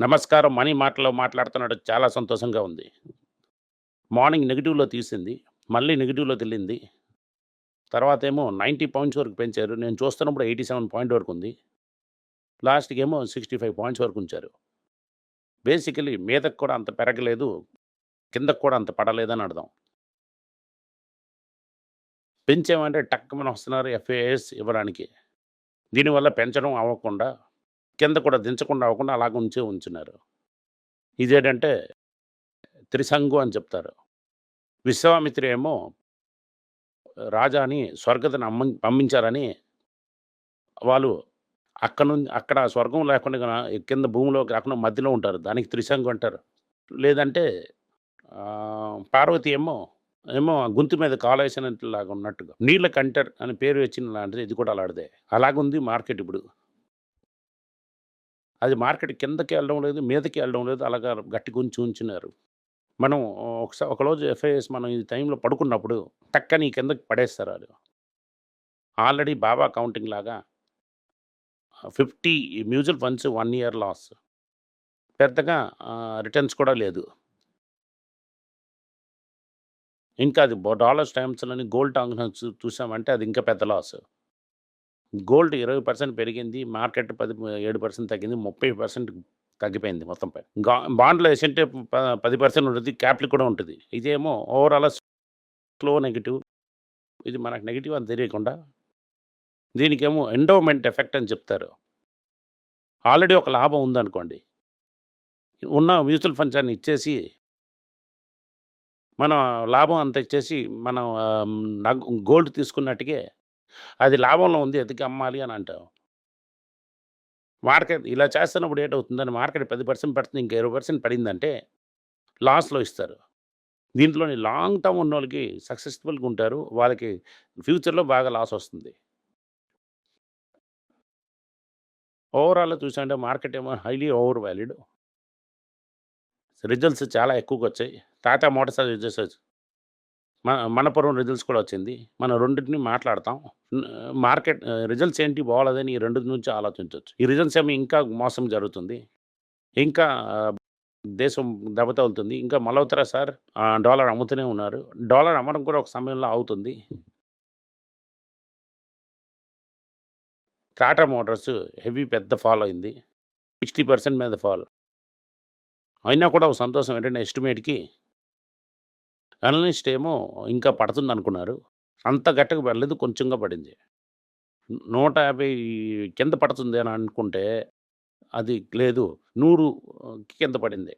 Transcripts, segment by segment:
నమస్కారం మనీ మాటలో మాట్లాడుతున్నాడు. చాలా సంతోషంగా ఉంది. మార్నింగ్ నెగిటివ్లో తీసింది. మళ్ళీ నెగిటివ్లో తెలింది తర్వాత ఏమో నైంటీ పాయింట్స్ వరకు పెంచారు. నేను చూస్తున్నప్పుడు ఎయిటీ సెవెన్ పాయింట్ వరకు ఉంది. లాస్ట్కి ఏమో సిక్స్టీ ఫైవ్ పాయింట్స్ వరకు ఉంచారు. బేసికలీ మీదకు కూడా అంత పెరగలేదు. కిందకు కూడా అంత పడలేదని అర్థం. పెంచామంటే టక్కుమని వస్తున్నారు ఎఫ్ఏఎస్ ఇవ్వడానికి. దీనివల్ల పెంచడం అవ్వకుండా కింద కూడా దించకుండా అవ్వకుండా అలాగ ఉంచే ఉంచున్నారు. ఇదేంటంటే త్రిసంగు అని చెప్తారు. విశ్వామిత్రి ఏమో రాజాని స్వర్గతని అమ్మ పంపించారని వాళ్ళు అక్కడ నుంచి అక్కడ స్వర్గం లేకుండా కింద భూమిలో కాకుండా మధ్యలో ఉంటారు. దానికి త్రిశంగు అంటారు. లేదంటే పార్వతి ఏమో ఏమో గుంతు మీద కాలేసినట్లాగా ఉన్నట్టుగా నీళ్ళ కంటర్ అని పేరు వచ్చిన లాంటిది ఇది కూడా అలాంటిదే. అలాగుంది మార్కెట్ ఇప్పుడు. అది మార్కెట్ కిందకి వెళ్ళడం లేదు మీదకి వెళ్ళడం లేదు అలాగా గట్టి గుంచి ఉంచినారు. మనం ఒకసారి ఒకరోజు ఎఫ్ఐఎస్ మనం ఈ టైంలో పడుకున్నప్పుడు టక్కని కిందకి పడేస్తారు అది ఆల్రెడీ బాబా కౌంటింగ్ లాగా fifty mutual funds one year loss. పెద్దగా రిటర్న్స్ కూడా లేదు. ఇంకా అది డాలర్స్ టైమ్స్లోని గోల్డ్ టాంగ్స్ చూసామంటే అది ఇంకా పెద్ద లాస్. గోల్డ్ ఇరవై పర్సెంట్ పెరిగింది మార్కెట్ పది ఏడు పర్సెంట్ తగ్గింది ముప్పై పర్సెంట్ తగ్గిపోయింది మొత్తం పై బాండ్లో వేసింటే ప- పది పర్సెంట్ ఉంటుంది క్యాపిటల్ కూడా ఉంటుంది. ఇదేమో ఓవరాల్ స్లో నెగిటివ్. ఇది మనకు నెగిటివ్ అని తెలియకుండా దీనికేమో ఎండోమెంట్ ఎఫెక్ట్ అని చెప్తారు. ఆల్రెడీ ఒక లాభం ఉందనుకోండి. ఉన్న మ్యూచువల్ ఫండ్స్ అన్ని ఇచ్చేసి మనం లాభం అంత ఇచ్చేసి మనం గోల్డ్ తీసుకున్నట్టుగా అది లాభంలో ఉంది ఎతికి అమ్మాలి అని అంటాం మార్కెట్ ఇలా చేస్తున్నప్పుడు ఏటవుతుందని మార్కెట్ పది పర్సెంట్ పడుతుంది ఇంకా ఇరవై పర్సెంట్ పడిందంటే లాస్లో ఇస్తారు. దీంట్లోని లాంగ్ టర్మ్ ఉన్న వాళ్ళకి సక్సెస్ఫుల్గా ఉంటారు వాళ్ళకి ఫ్యూచర్లో బాగా లాస్ వస్తుంది. ఓవరాల్ చూసామంటే మార్కెట్ ఏమో హైలీ ఓవర్ వాల్యూడ్. రిజల్ట్స్ చాలా ఎక్కువగా వచ్చాయి టాటా మోటార్స్ రిజల్ట్స్ మన మనపురం రిజల్ట్స్ కూడా వచ్చింది. మనం రెండింటిని మాట్లాడతాం. మార్కెట్ రిజల్ట్స్ ఏంటి బాగోలేదని ఈ రెండు నుంచి ఆలోచించవచ్చు ఈ రిజల్ట్స్ ఏమో ఇంకా మోసం జరుగుతుంది. ఇంకా దేశం దెబ్బతగులుతుంది ఇంకా మలవుతారా సార్ డాలర్ అమ్ముతూనే ఉన్నారు. డాలర్ అమ్మడం కూడా ఒక సమయంలో అవుతుంది. టాటా మోటార్స్ హెవీ పెద్ద ఫాల్ అయింది. సిక్స్టీ పర్సెంట్ మీద ఫాల్ అయినా కూడా ఒక సంతోషం ఏంటంటే ఎస్టిమేట్కి అనలిస్ట్ ఏమో ఇంకా పడుతుంది అనుకున్నారు అంత గట్టిగా పడలేదు కొంచెంగా పడింది. నూట యాభై కింద పడుతుంది అని అనుకుంటే అది లేదు నూరు కింద పడింది.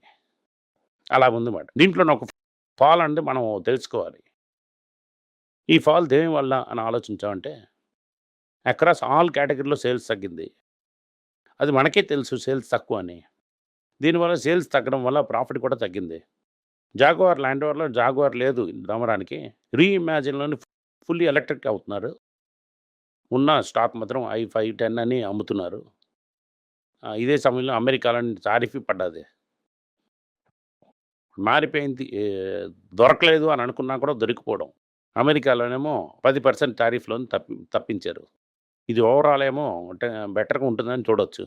అలా ఉంది మాట దీంట్లో ఒక ఫాల్ అంటే మనం తెలుసుకోవాలి. ఈ ఫాల్ దేని వల్ల అని ఆలోచించామంటే అక్రాస్ ఆల్ కేటగిరీలో సేల్స్ తగ్గింది. అది మనకే తెలుసు సేల్స్ తక్కువ అని. దీనివల్ల సేల్స్ తగ్గడం వల్ల ప్రాఫిట్ కూడా తగ్గింది. జాగువార్ ల్యాండ్ ఓవర్లో జాగువార్ లేదు దమరానికి రీఇమాజిన్లోని ఫుల్లీ ఎలక్ట్రిక్ అవుతున్నారు. ఉన్న స్టాక్ మాత్రం ఐ ఫైవ్ టెన్ అని అమ్ముతున్నారు. ఇదే సమయంలో అమెరికాలో తారీఫీ పడ్డది. మారిపోయింది. దొరకలేదు అని అనుకున్నా కూడా దొరికిపోవడం. అమెరికాలోనేమో పది పర్సెంట్ టారిఫ్లోని తప్పి తప్పించారు. ఇది ఓవరాల్ ఏమో బెటర్గా ఉంటుందని చూడొచ్చు.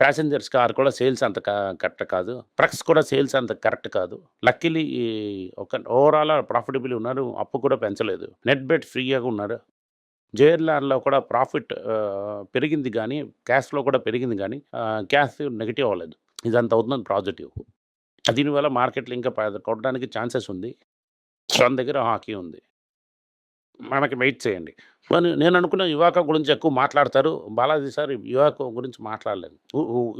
ప్యాసింజర్స్ కార్ కూడా సేల్స్ అంత కరెక్ట్ కాదు. ట్రక్స్ కూడా సేల్స్ అంత కరెక్ట్ కాదు. లక్కీలీ ఒక ఓవరాల్ ప్రాఫిటబుల్ ఉన్నారు. అప్పు కూడా పెంచలేదు. నెట్ బెట్ ఫ్రీగా ఉన్నారు. జేఎల్ఆర్లో కూడా ప్రాఫిట్ పెరిగింది కానీ క్యాష్లో కూడా పెరిగింది కానీ క్యాష్ నెగిటివ్ అవ్వలేదు. ఇదంతా అవుతుంది పాజిటివ్ దీనివల్ల మార్కెట్లో ఇంకా కొట్టడానికి ఛాన్సెస్ ఉంది. మన దగ్గర హాకీ ఉంది. మనకి వెయిట్ చేయండి. మరి నేను అనుకున్న యువక గురించి ఎక్కువ మాట్లాడతారు. బాలాజీ సార్ యువక గురించి మాట్లాడలేదు.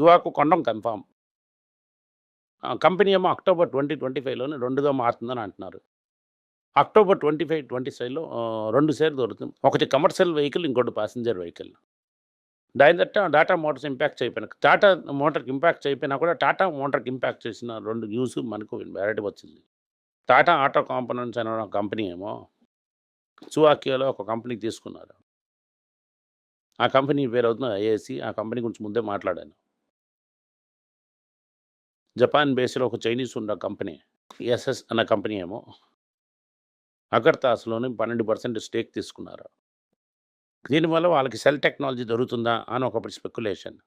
యువక కొండం కన్ఫామ్. కంపెనీ ఏమో అక్టోబర్ ట్వంటీ ట్వంటీ ఫైవ్లోనే రెండుదో మారుతుందని అంటున్నారు. అక్టోబర్ ట్వంటీ ఫైవ్ ట్వంటీ ఫైవ్లో రెండు షేర్ దొరుకుతుంది. ఒకటి కమర్షియల్ వెహికల్ ఇంకోటి ప్యాసింజర్ వెహికల్. దాని తట్ట టాటా మోటార్స్ ఇంపాక్ట్ అయిపోయినా టాటా మోటార్కి ఇంపాక్ట్ అయిపోయినా కూడా టాటా మోటార్కి ఇంపాక్ట్ చేసిన రెండు న్యూస్ మనకు వెరైటీ వచ్చింది. టాటా ఆటో కాంపోనెంట్స్ అనే కంపెనీ ఏమో సువాకియాలో ఒక కంపెనీ తీసుకున్నారు ఆ కంపెనీ పేరు అవుతుంది ఐఏసి ఆ కంపెనీ గురించి ముందే మాట్లాడాను జపాన్ బేస్లో ఒక చైనీస్ ఉన్న కంపెనీ ఎస్ఎస్ అన్న కంపెనీ ఏమో అగర్తాస్లోని పన్నెండు పర్సెంట్ స్టేక్ తీసుకున్నారు దీనివల్ల వాళ్ళకి సెల్ టెక్నాలజీ దొరుకుతుందా అని ఒక స్పెక్యులేషన్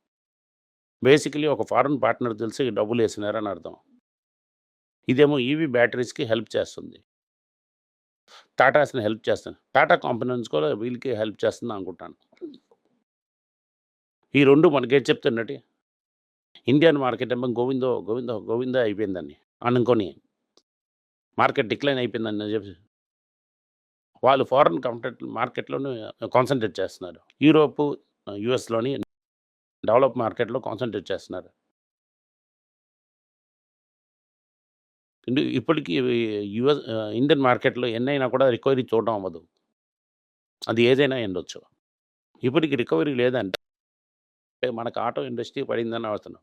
బేసికలీ ఒక ఫారెన్ పార్ట్నర్ తెలిసి డబ్బులు వేసినారని అర్థం. ఇదేమో ఈవీ బ్యాటరీస్‌కి హెల్ప్ చేస్తుంది. టాటాస్‌ని హెల్ప్ చేస్తాను టాటా కాంపోనెంట్స్ కూడా వీళ్ళకి హెల్ప్ చేస్తుంది అనుకుంటాను. ఈ 2 మనకేటి చెప్తున్నటి? ఇండియన్ మార్కెట్ ఏమో గోవిందో, గోవిందో, గోవిందో అయిపోయిందని అనుకొని మార్కెట్ డిక్లైన్ అయిపోయిందని చెప్పి వాళ్ళు ఫారెన్ కంటెంట్ మార్కెట్‌లోనే కాన్సన్ట్రేట్ చేస్తున్నారు. యూరోపు, యూఎస్‌లోని డెవలప్ మార్కెట్‌లో కాన్సన్ట్రేట్ చేస్తున్నారు. ఇప్పటికీ యూఎస్ ఇండియన్ మార్కెట్‌లో ఎన్నైనా కూడా రికవరీ చూడడం అవ్వదు. అది ఏదైనా ఎండొచ్చు ఇప్పటికి రికవరీ లేదంటే మనకు ఆటో ఇండస్ట్రీ పడిందని అవుతున్నాం.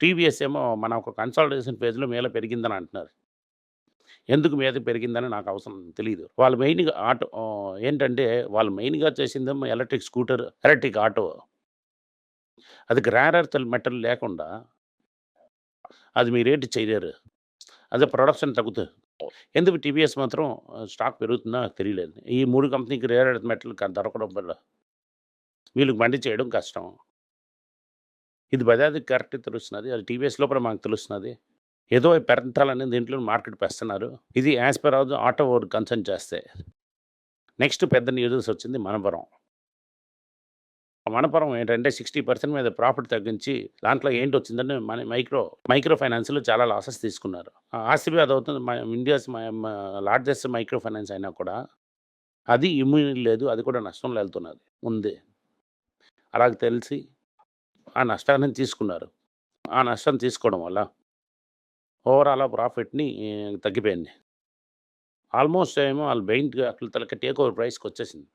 టీవీఎస్ ఏమో మన ఒక కన్సల్టేషన్ ఫేజ్‌లో మేల పెరిగిందని అంటున్నారు. ఎందుకు మీద పెరిగిందని నాకు అవసరం తెలియదు వాళ్ళు మెయిన్‌గా ఆటో ఏంటంటే వాళ్ళు మెయిన్‌గా చేసిందేమో ఎలక్ట్రిక్ స్కూటర్, ఎలక్ట్రిక్ ఆటో. అది గ్రారర్ మెటల్ లేకుండా అది మీరేంటి చేయలేరు. అదే ప్రొడక్షన్ తగ్గుతది. ఎందుకు టీవీఎస్ మాత్రం స్టాక్ పెరుగుతుందో నాకు తెలియలేదు. ఈ 3 కంపెనీకి రేర్ ఎర్త్ మెటల్ దొరకడం వల్ల వీళ్ళకి బండి చేయడం కష్టం. ఇది బజాజ్‌కి కరెక్ట్‌గా తెలుస్తున్నది. అది టీవీఎస్ లోపల మనకు తెలుస్తున్నది. ఏదో పెంచాలని దీంట్లో మార్కెట్ పెస్తున్నారు. ఇది యాస్ పర్ ఆటో కన్సర్న్ చేస్తే. నెక్స్ట్ పెద్ద న్యూస్ వచ్చింది మనపురం. మనపురం ఏంటంటే 60% మీద ప్రాఫిట్ తగ్గించి దాంట్లో ఏంటి వచ్చిందని మన మైక్రో, మైక్రో ఫైనాన్స్‌లో చాలా లాసెస్ తీసుకున్నారు. ఆ ఆశీర్వాద్ అవుతుంది ఇండియాస్ లార్జెస్ట్ మైక్రో ఫైనాన్స్ అయినా కూడా అది ఇమ్యూనిటీ లేదు. అది కూడా నష్టంలో వెళ్తున్నది ఉంది. అలాగ తెలిసి ఆ నష్టాన్ని తీసుకున్నారు. ఆ నష్టం తీసుకోవడం వల్ల ఓవరాల్ ప్రాఫిట్‌ని తగ్గిపోయింది. ఆల్మోస్ట్ ఏమో వాళ్ళు బెయింట్ అట్ల తలకి టేక్ ఓవర్ ప్రైస్కి వచ్చేసింది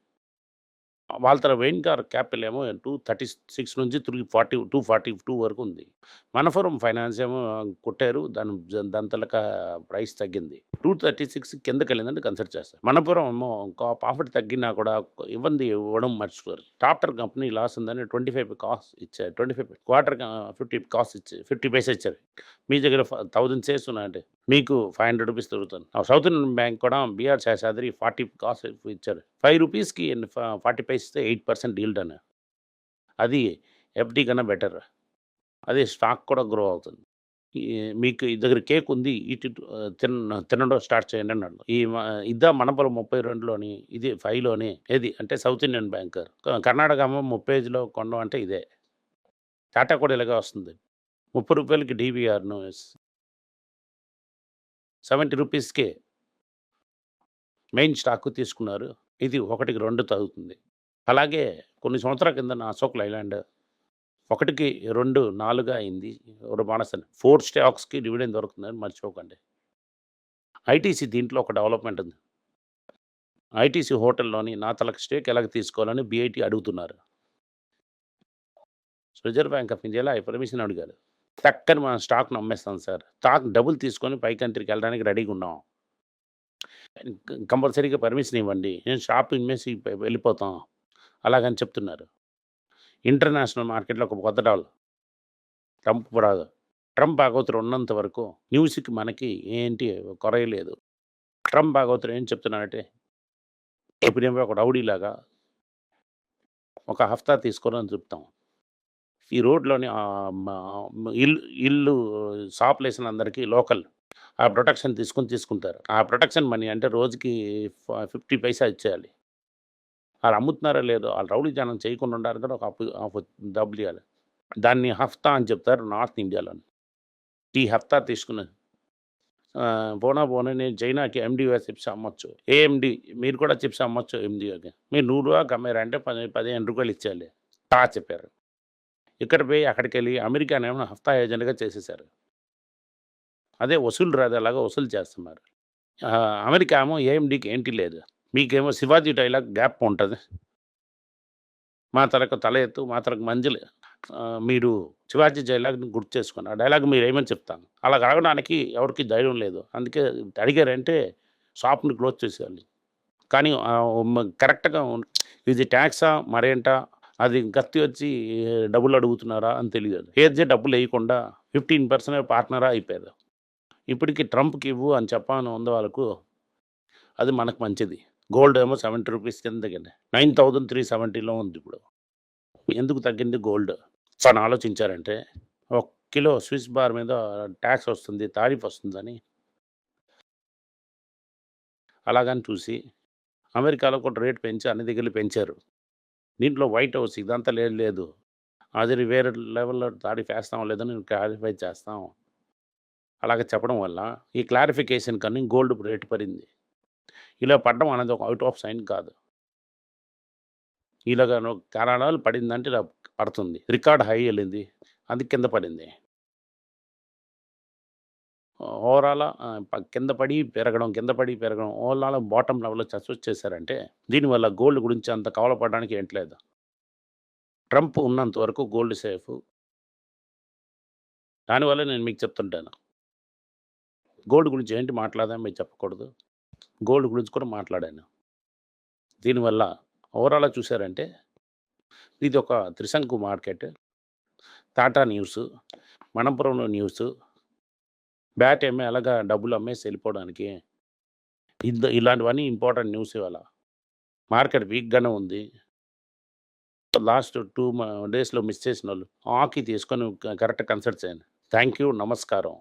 వాళ్ళ వెయిన్ కార్ క్యాపిటల్ ఏమో 236 నుంచి 340 242 వరకు ఉంది. మనఫరం ఫైనాన్స్ ఏమో కొట్టారు. దాని దాని తలక ప్రైస్ తగ్గింది. 236 కిందకెళ్ళిందని కన్సిడర్ చేస్తారు. మనపురం ఏమో ప్రాఫిట్ తగ్గినా కూడా ఇవ్వండి ఇవ్వడం మర్చిపోరు టాప్టర్ కంపెనీ లాస్ ఉందని 25 కాస్ట్ ఇచ్చారు. Twenty five quarter fifty cost ఇచ్చి 50 పైసా ఇచ్చారు. మీ దగ్గర థౌజండ్ 1000 షేర్స్ ఉన్నాయంటే మీకు 500 రూపీస్ దొరుకుతుంది. సౌత్ ఇండియన్ బ్యాంక్ కూడా బీఆర్ శేషాద్రి 40 కాస్ట్ ఇచ్చారు. ఫైవ్ రూపీస్‌కి ఫార్టీ ఇస్తే ఎయిట్ పర్సెంట్ డీల్డ్ అని. అది ఎఫ్‌డి కన్నా బెటర్. అదే స్టాక్ కూడా గ్రో అవుతుంది. మీకు దగ్గర కేక్ ఉంది. ఇటు తిన తినడం స్టార్ట్ చేయండి అన్నాడు. ఈ మ ఇద్దా మనపురం 32లోని ఇది ఫైవ్లోని ఏది అంటే South Indian banker Karnataka Karnataka ఏమో 30లో కొనడం అంటే ఇదే. టాటా కూడా ఇలాగే వస్తుంది. ముప్పై రూపాయలకి డీబీఆర్ను సెవెంటీ రూపీస్‌కే మెయిన్ స్టాక్ తీసుకున్నారు. ఇది 1కి 2 తగ్గుతుంది. అలాగే కొన్ని సంవత్సరాల కింద నా అశోక్ లైలాండ్ 1కి 2 4 అయింది. ఒక బోనస్ అని 4 స్టాక్స్‌కి డివిడెండ్ దొరుకుతుందని మర్చిపోకండి. ఐటీసీ దీంట్లో ఒక డెవలప్‌మెంట్ ఉంది. ఐటీసీ హోటల్‌లోని నా తలకు స్టేక్ ఎలాగ తీసుకోవాలని బీఐటీ అడుగుతున్నారు. రిజర్వ్ బ్యాంక్ ఆఫ్ ఇండియాలో ఆ పర్మిషన్ అడిగారు. చక్కని మనం స్టాక్‌ని అమ్మేస్తాం సార్. స్టాక్ డబుల్ తీసుకొని పై కంట్రీకి వెళ్ళడానికి రెడీగా ఉన్నాం. కంపల్సరీగా పర్మిషన్ ఇవ్వండి. నేను షాప్ మేసి వెళ్ళిపోతాం. అలాగని చెప్తున్నారు. ఇంటర్నేషనల్ మార్కెట్‌లో ఒక కొత్త డాల్ ట్రంప్ రాదు ట్రంప్ భాగవతుడు ఉన్నంత వరకు న్యూస్‌కి మనకి ఏంటి కొరయలేదు ట్రంప్ భాగవతుడు ఏం చెప్తున్నారంటే ఎప్పుడేమో ఒక రౌడీలాగా ఒక హఫ్తా తీసుకోవాలని చెప్తాం. ఈ రోడ్‌లోని ఇల్లు ఇల్లు ఇల్లు వేసిన అందరికీ లోకల్ ఆ ప్రొటెక్షన్ తీసుకొని తీసుకుంటారు. ఆ ప్రొటెక్షన్ మనీ అంటే రోజుకి ఫిఫ్టీ పైసా ఇచ్చేయాలి. వాళ్ళు అమ్ముతున్నారో లేదో రౌడీకి జనం చేయకుండా ఉండాలి కదా! ఒక అప్పు ఆఫ్ డబ్బులు ఇవ్వాలి దాన్ని హఫ్తా అని చెప్తారు నార్త్ ఇండియాలోని. ఈ హఫ్తా తీసుకుని పోనా పోనా నేను చైనాకి ఎండీఓఎస్ చిప్స్ అమ్మొచ్చు. ఏఎండి మీరు కూడా చిప్స్ అమ్మొచ్చు ఎండీఓకి. మీరు నూరు 100కి అంటే పది పదిహేను రూపాయలు ఇచ్చేయాలి. తా చెప్పారు. ఇక్కడ పోయి అక్కడికి అక్కడికెళ్ళి అమెరికానేమో హఫ్తా ఏజెంట్‌గా చేసేసారు. అదే వసూలు రాజాలాగా వసూలు చేస్తున్నారు. అమెరికా ఏమో ఏఎండికి ఏంటి లేదు. మీకేమో శివాజీ డైలాగ్ గ్యాప్ ఉంటుంది మా తరకు తల ఎత్తు మా తరకు మంజులు మీరు శివాజీ డైలాగ్‌ని గుర్తు చేసుకోండి. ఆ డైలాగ్ మీరు ఏమని చెప్తాను. అలా అడగడానికి ఎవరికీ ధైర్యం లేదు. అందుకే అడిగారంటే షాప్‌ని క్లోజ్ చేసేయాలి. కానీ కరెక్ట్‌గా ఇది ట్యాక్సా మరేంటా అది గత్తి వచ్చి డబ్బులు అడుగుతున్నారా అని తెలియదు. ఏది డబ్బులు వేయకుండా ఫిఫ్టీన్ పర్సెంట్ పార్ట్నరా అయిపోయారు. ఇప్పటికి ట్రంప్‌కి ఇవ్వు అని చెప్పాను ఉంది వాళ్ళకు. అది మనకు మంచిది. గోల్డ్ ఏమో 70 రూపీస్ కింద తగ్గింది. 9370లో ఉంది ఇప్పుడు. ఎందుకు తగ్గింది గోల్డ్? తను ఆలోచించారంటే ఒక కిలో స్విస్ బార్ మీద ట్యాక్స్ వస్తుంది తారీఫ్ వస్తుందని అలాగని చూసి అమెరికాలో కూడా రేట్ పెంచి అన్ని దగ్గర పెంచారు దీంట్లో వైట్ హౌస్ ఇదంతా లేదు లేదు అది వేరే లెవెల్లో తారీఫ్ వేస్తాం లేదని క్లారిఫై చేస్తాం అలాగ చెప్పడం వల్ల ఈ క్లారిఫికేషన్ కానీ గోల్డ్ రేటు పడింది ఇలా పడడం అనేది ఒక అవుట్ ఆఫ్ సైన్ కాదు. ఇలాగ కారణాలు పడిందంటే ఇలా పడుతుంది. రికార్డ్ హై వెళ్ళింది. అది కింద పడింది. ఓవరాల్ కింద పడి పెరగడం కింద పడి పెరగడం ఓవరాల్ బాటమ్ లెవెల్లో సక్సెస్ చేశారంటే దీనివల్ల గోల్డ్ గురించి అంత కవలపడడానికి ఏంట్లేదు ట్రంప్ ఉన్నంత వరకు గోల్డ్ సేఫ్ దానివల్ల నేను మీకు చెప్తుంటాను. గోల్డ్ గురించి ఏంటి మాట్లాడదాం మీరు చెప్పకూడదు. గోల్డ్ గురించి కూడా మాట్లాడాను. దీనివల్ల ఓవరాల్గా చూసారంటే ఇది ఒక త్రిశంకు మార్కెట్. టాటా న్యూస్ మణపురంలో న్యూస్. బ్యాట్ అమ్మే అలాగా డబ్బులు అమ్మేసి వెళ్ళిపోవడానికి. ఇంత ఇలాంటివన్నీ ఇంపార్టెంట్ న్యూస్ ఇవాళ. మార్కెట్ వీక్గానే ఉంది. లాస్ట్ టూ డేస్లో మిస్ చేసిన వాళ్ళు ఆకి తీసుకొని కరెక్ట్ కన్సల్ట్ చేయండి. థ్యాంక్ యూ నమస్కారం.